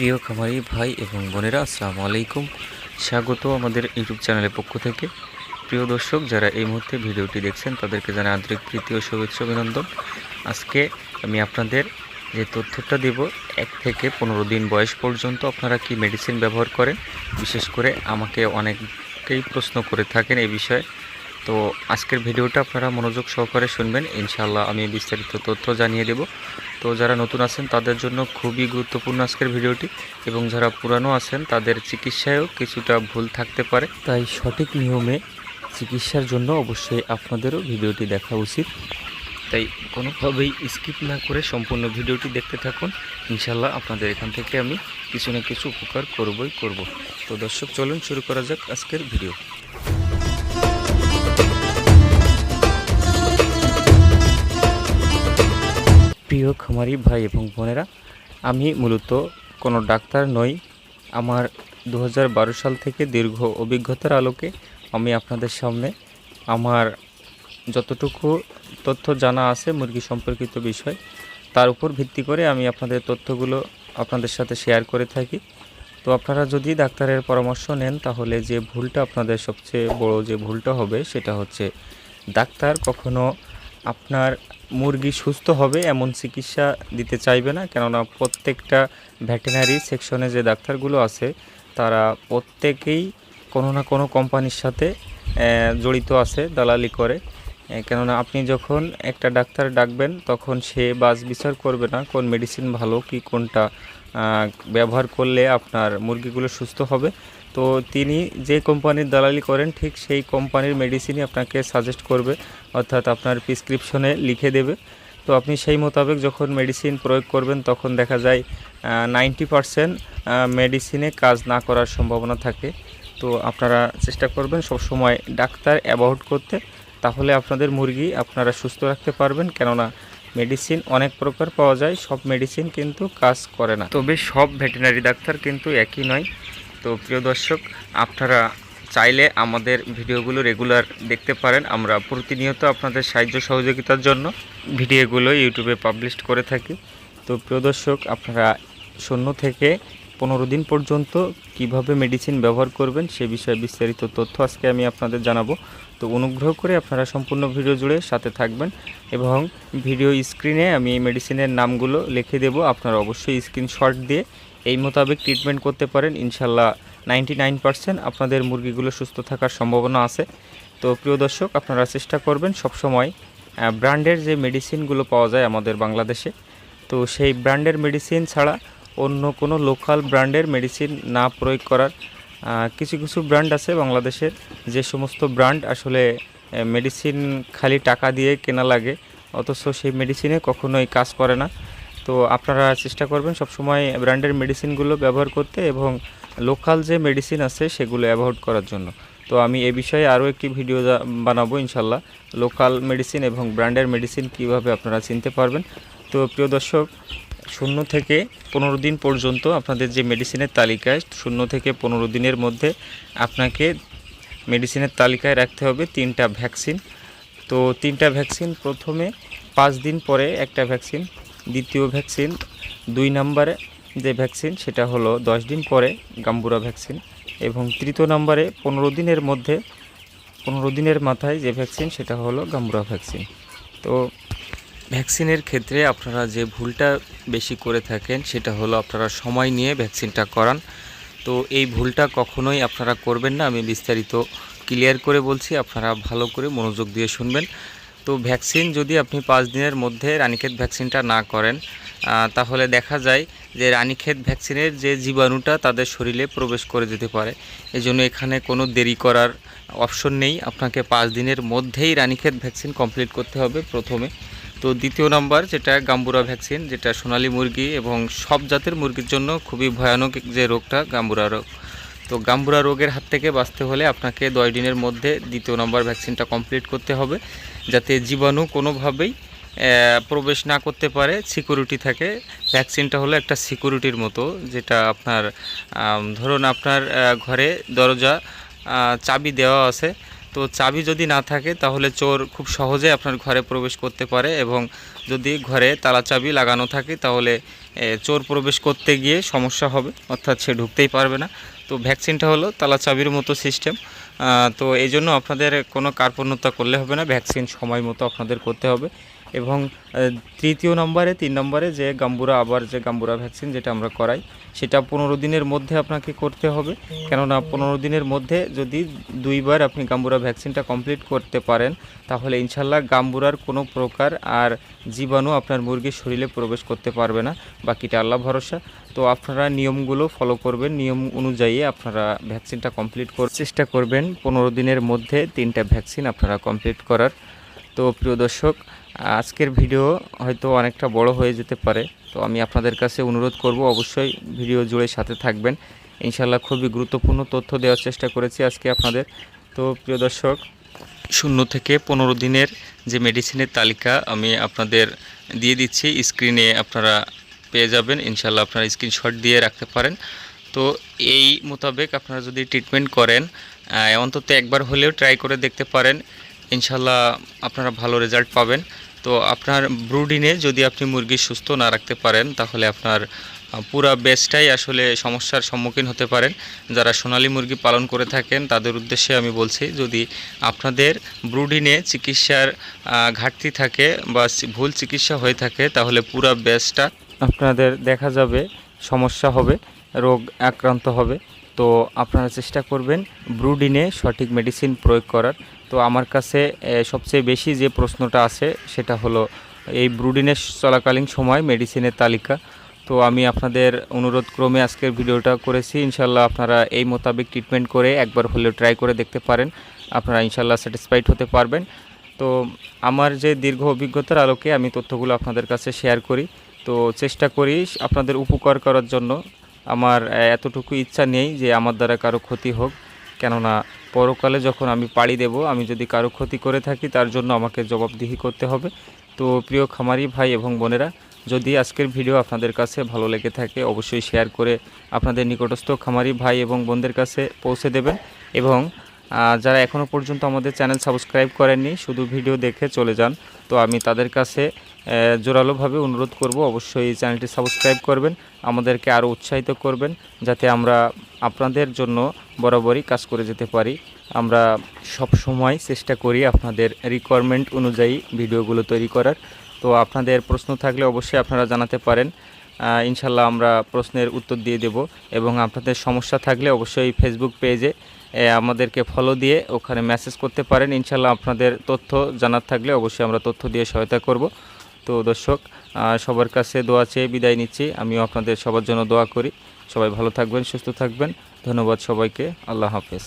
প্রিয় খামারি ভাই এবং বোনেরা, আসসালামু আলাইকুম। স্বাগত আমাদের ইউটিউব চ্যানেলের পক্ষ থেকে। প্রিয় দর্শক, যারা এই মুহূর্তে ভিডিওটি দেখছেন, তাদেরকে জানাই আন্তরিক প্রীতি ও শুভেচ্ছা অভিনন্দন। আজকে আমি আপনাদের যে তথ্যটা দেব, এক থেকে পনেরো দিন বয়স পর্যন্ত আপনারা কি মেডিসিন ব্যবহার করেন? বিশেষ করে আমাকে অনেকেই প্রশ্ন করে থাকেন এই বিষয়ে। তো আজকের ভিডিওটা আপনারা মনোযোগ সহকারে শুনবেন। ইনশাল্লাহ আমি বিস্তারিত তথ্য জানিয়ে দেব। তো যারা নতুন আছেন, তাদের জন্য খুবই গুরুত্বপূর্ণ আজকের ভিডিওটি এবং যারা পুরানো আছেন, তাদের চিকিৎসায়ও কিছুটা ভুল থাকতে পারে। তাই সঠিক নিয়মে চিকিৎসার জন্য অবশ্যই আপনাদেরও ভিডিওটি দেখা উচিত। তাই কোনোভাবেই স্কিপ না করে সম্পূর্ণ ভিডিওটি দেখতে থাকুন। ইনশাল্লাহ আপনাদের এখান থেকে আমি কিছু না কিছু উপকার করবই করব। তো দর্শক, চলুন শুরু করা যাক আজকের ভিডিও। প্রিয় খামারি ভাই এবং বোনেরা, আমি মূলত কোনো ডাক্তার নই। আমার দু হাজার বারো সাল থেকে দীর্ঘ অভিজ্ঞতার আলোকে আমি আপনাদের সামনে আমার যতটুকু তথ্য জানা আছে মুরগি সম্পর্কিত বিষয়, তার উপর ভিত্তি করে আমি আপনাদের তথ্যগুলো আপনাদের সাথে শেয়ার করে থাকি। তো আপনারা যদি ডাক্তারের পরামর্শ নেন, তাহলে যে ভুলটা আপনাদের সবচেয়ে বড় যে ভুলটা হবে, সেটা হচ্ছে ডাক্তার কখনো আপনার মুরগি সুস্থ হবে এমন চিকিৎসা দিতে চাইবে না, কেননা প্রত্যেকটা ভেটেনারি সেকশনে যে ডাক্তারগুলো আছে, তারা প্রত্যেকেই কোনো না কোনো কোম্পানির সাথে জড়িত আছে, দালালি করে। কেননা আপনি যখন একটা ডাক্তার ডাকবেন, তখন সে বাস বিচার করবে না কোন মেডিসিন ভালো কি কোনটা ব্যবহার করলে আপনার মুরগিগুলো সুস্থ হবে। তো তিনি যে কোম্পানির দালালি করেন, ঠিক সেই কোম্পানির মেডিসিনই আপনাকে সাজেস্ট করবে, অর্থাৎ আপনার প্রেসক্রিপশনে লিখে দেবে। তো আপনি সেই মোতাবেক যখন মেডিসিন প্রয়োগ করবেন, তখন দেখা যায় নাইনটি পারসেন্ট মেডিসিনে কাজ না করার সম্ভাবনা থাকে। তো আপনারা চেষ্টা করবেন সবসময় ডাক্তার অ্যাভয়েড করতে, তাহলে আপনাদের মুরগি আপনারা সুস্থ রাখতে পারবেন। কেননা মেডিসিন অনেক প্রকার পাওয়া যায়, সব মেডিসিন কিন্তু কাজ করে না। তবে সব ভেটেনারি ডাক্তার কিন্তু একই নয়। তো প্রিয় দর্শক, আপনারা চাইলে আমাদের ভিডিওগুলো রেগুলার দেখতে পারেন। আমরা প্রতিনিয়ত আপনাদের সাহায্য সহযোগিতার জন্য ভিডিওগুলো ইউটিউবে পাবলিশ করে থাকি। তো প্রিয় দর্শক, আপনারা শূন্য থেকে পনেরো দিন পর্যন্ত কীভাবে মেডিসিন ব্যবহার করবেন সে বিষয়ে বিস্তারিত তথ্য আজকে আমি আপনাদের জানাব। তো অনুগ্রহ করে আপনারা সম্পূর্ণ ভিডিও জুড়ে সাথে থাকবেন এবং ভিডিও স্ক্রিনে আমি এই মেডিসিনের নামগুলো লিখে দেব। আপনারা অবশ্যই স্ক্রিনশট দিয়ে এই মোতাবেক ট্রিটমেন্ট করতে পারেন। ইনশাল্লাহ নাইনটি আপনাদের মুরগিগুলো সুস্থ থাকার সম্ভাবনা আছে। তো প্রিয় দর্শক, আপনারা চেষ্টা করবেন সবসময় ব্র্যান্ডের যে মেডিসিনগুলো পাওয়া যায় আমাদের বাংলাদেশে। তো সেই ব্র্যান্ডের মেডিসিন ছাড়া অন্য কোনো লোকাল ব্র্যান্ডের মেডিসিন না প্রয়োগ করার কিছু কিছু ব্র্যান্ড আছে বাংলাদেশের। যে সমস্ত ব্র্যান্ড আসলে মেডিসিন খালি টাকা দিয়ে কেনা লাগে, অথচ সেই মেডিসিনে কখনোই কাজ করে না। তো আপনারা চেষ্টা করবেন সবসময় ব্র্যান্ডের মেডিসিনগুলো ব্যবহার করতে এবং লোকাল যে মেডিসিন আছে সেগুলো অ্যাভয়েড করার জন্য। তো আমি এ বিষয়ে আরও একটি ভিডিও বানাবো ইনশাল্লাহ লোকাল মেডিসিন এবং ব্র্যান্ডের মেডিসিন কীভাবে আপনারা চিনতে পারবেন। তো প্রিয় দর্শক শূন্য থেকে পনেরো দিন পর্যন্ত আপনাদের যে মেডিসিনের তালিকায় শূন্য থেকে পনেরো দিনের মধ্যে আপনাকে মেডিসিনের তালিকায় রাখতে হবে তিনটা ভ্যাকসিন তো তিনটা ভ্যাকসিন প্রথমে পাঁচ দিন পরে একটা ভ্যাকসিন দ্বিতীয় ভ্যাকসিন দুই নম্বরে যে ভ্যাকসিন সেটা হলো দশ দিন পরে গাম্বুরা ভ্যাকসিন এবং তৃতীয় নম্বরে পনেরো দিনের মধ্যে, পনেরো দিনের মাথায় যে ভ্যাকসিন সেটা হলো গাম্বুরা ভ্যাকসিন তো ভ্যাকসিনের ক্ষেত্রে আপনারা যে ভুলটা বেশি করে থাকেন, সেটা হলো আপনারা সময় নিয়ে ভ্যাকসিনটা করান। তো এই ভুলটা কখনোই আপনারা করবেন না, আমি বিস্তারিত ক্লিয়ার করে বলছি, আপনারা ভালো করে মনোযোগ দিয়ে শুনবেন। তো ভ্যাকসিন যদি আপনি পাঁচ দিনের মধ্যে রানীক্ষেত ভ্যাকসিনটা না করেন তাহলে দেখা যায় যে রানীক্ষেত ভ্যাকসিনের যে জীবাণুটা তাদের শরীরে প্রবেশ করে যেতে পারে। এজন্য এখানে কোনো দেরি করার অপশন নেই। আপনাকে পাঁচ দিনের মধ্যেই রানীক্ষেত ভ্যাকসিন কমপ্লিট করতে হবে প্রথমে। তো দ্বিতীয় নাম্বার যেটা গাম্বুরা ভ্যাকসিন, যেটা সোনালী মুরগি এবং সব জাতের মুরগির জন্য খুবই ভয়ানক যে রোগটা গাম্বুরা রোগ। তো গাম্বুরা রোগের হাত থেকে বাঁচতে হলে আপনাকে দশ দিনের মধ্যে দ্বিতীয় নাম্বার ভ্যাকসিনটা কমপ্লিট করতে হবে, যাতে জীবাণু কোনোভাবেই প্রবেশ না করতে পারে, সিকিউরিটি থাকে। ভ্যাকসিনটা হলো একটা সিকিউরিটির মতো, যেটা আপনার ধরুন আপনার ঘরে দরজা চাবি দেওয়া আছে তো চাবি যদি না থাকে, তাহলে চোর খুব সহজে আপনার ঘরে প্রবেশ করতে পারে এবং যদি ঘরে তালা চাবি লাগানো থাকে, তাহলে চোর প্রবেশ করতে গিয়ে সমস্যা হবে, অর্থাৎ সে ঢুকতেই পারবে না। তো ভ্যাকসিনটা হলো তালা চাবির মতো সিস্টেম। তো এই জন্য আপনাদের কোনো কার্পণ্যতা করলে হবে না, ভ্যাকসিন সময় মতো আপনাদের করতে হবে। এবং তৃতীয় নম্বরে, তিন নম্বরে যে গাম্বুরা আবার যে গাম্বুরা ভ্যাকসিন যেটা আমরা করাই, সেটা পনেরো দিনের মধ্যে আপনাকে করতে হবে। কেননা পনেরো দিনের মধ্যে যদি দুইবার আপনি গাম্বুরা ভ্যাকসিনটা কমপ্লিট করতে পারেন, তাহলে ইনশাল্লাহ গাম্বুরার কোনো প্রকার আর জীবাণু আপনার মুরগির শরীরে প্রবেশ করতে পারবে না। বাকিটা আল্লাহ ভরসা। তো আপনারা নিয়মগুলো ফলো করবেন। নিয়ম অনুযায়ী আপনারা ভ্যাকসিনটা কমপ্লিট করার চেষ্টা করবেন। পনেরো দিনের মধ্যে তিনটা ভ্যাকসিন আপনারা কমপ্লিট করার। তো প্রিয় দর্শক আজকের ভিডিও হয়তো অনেকটা বড় হয়ে যেতে পারে, তো আমি আপনাদের কাছে অনুরোধ করব অবশ্যই ভিডিও জুড়ে সাথে থাকবেন। ইনশাল্লাহ খুবই গুরুত্বপূর্ণ তথ্য দেওয়ার চেষ্টা করেছি আজকে আপনাদের। তো প্রিয় দর্শক, শূন্য থেকে পনেরো দিনের যে মেডিসিনের তালিকা আমি আপনাদের দিয়ে দিচ্ছি স্ক্রিনে আপনারা পেয়ে যাবেন। ইনশাল্লাহ আপনারা স্ক্রিনশট দিয়ে রাখতে পারেন। তো এই মোতাবেক আপনারা যদি ট্রিটমেন্ট করেন অন্তত একবার হলেও ট্রাই করে দেখতে পারেন। ইনশাল্লাহ আপনারা ভালো রেজাল্ট পাবেন। তো আপনার ব্রুডিনে যদি আপনি মুরগি সুস্থ না রাখতে পারেন, তাহলে আপনার পুরা বেসটাই আসলে সমস্যার সম্মুখীন হতে পারেন। যারা সোনালী মুরগি পালন করে থাকেন, তাদের উদ্দেশ্যে আমি বলছি, যদি আপনাদের ব্রুডিনে চিকিৎসার ঘাটতি থাকে বা ভুল চিকিৎসা হয়ে থাকে, তাহলে পুরা বেসটা আপনাদের দেখা যাবে, সমস্যা হবে, রোগ আক্রান্ত হবে। তো আপনারা চেষ্টা করবেন ব্রুডিনে সঠিক মেডিসিন প্রয়োগ করার। তো আমার কাছে সবচেয়ে বেশি যে প্রশ্নটা আছে, সেটা হলো, এই ব্রুডিনের চলাকালীন সময় মেডিসিনের তালিকা। তো আমি আপনাদের অনুরোধ ক্রমে আজকের ভিডিওটা করেছি। ইনশাল্লাহ আপনারা এই মোতাবেক ট্রিটমেন্ট করে একবার হলেও ট্রাই করে দেখতে পারেন। আপনারা ইনশাল্লাহ স্যাটিসফাইড হতে পারবেন। তো আমার যে দীর্ঘ অভিজ্ঞতার আলোকে আমি তথ্যগুলো আপনাদের কাছে শেয়ার করি। তো চেষ্টা করি আপনাদের উপকার করার জন্য। আমার এতটুকু ইচ্ছা নেই যে আমার দ্বারা কারও ক্ষতি হোক। কেননা পরকালে যখন আমি পাড়ি দেব, আমি যদি কারও ক্ষতি করে থাকি, তার জন্য আমাকে জবাবদিহি করতে হবে। তো প্রিয় খামারি ভাই এবং বোনেরা, যদি আজকের ভিডিও আপনাদের কাছে ভালো লেগে থাকে, অবশ্যই শেয়ার করে আপনাদের নিকটস্থ খামারি ভাই এবং বোনদের কাছে পৌঁছে দেবেন এবং যারা এখনও পর্যন্ত আমাদের চ্যানেল সাবস্ক্রাইব করেননি, শুধু ভিডিও দেখে চলে যান। তো আমি তাদের কাছে জোরালোভাবে অনুরোধ করব, অবশ্যই এই চ্যানেলটি সাবস্ক্রাইব করবেন, আমাদেরকে আরও উৎসাহিত করবেন, যাতে আমরা আপনাদের জন্য বরাবরই কাজ করে যেতে পারি। আমরা সব সময় চেষ্টা করি আপনাদের রিকোয়ারমেন্ট অনুযায়ী ভিডিওগুলো তৈরি করার। তো আপনাদের প্রশ্ন থাকলে অবশ্যই আপনারা জানাতে পারেন। ইনশাল্লাহ আমরা প্রশ্নের উত্তর দিয়ে দেব এবং আপনাদের সমস্যা থাকলে অবশ্যই ফেসবুক পেজে আমাদেরকে ফলো দিয়ে ওখানে মেসেজ করতে পারেন। ইনশাল্লাহ আপনাদের তথ্য জানার থাকলে অবশ্যই আমরা তথ্য দিয়ে সহায়তা করব। তো দর্শক সবার কাছে দোয়া চেয়ে বিদায় নিচ্ছি। আমিও আপনাদের সবার জন্য দোয়া করি। সবাই ভালো থাকবেন, সুস্থ থাকবেন। ধন্যবাদ সবাইকে। আল্লাহ হাফেজ।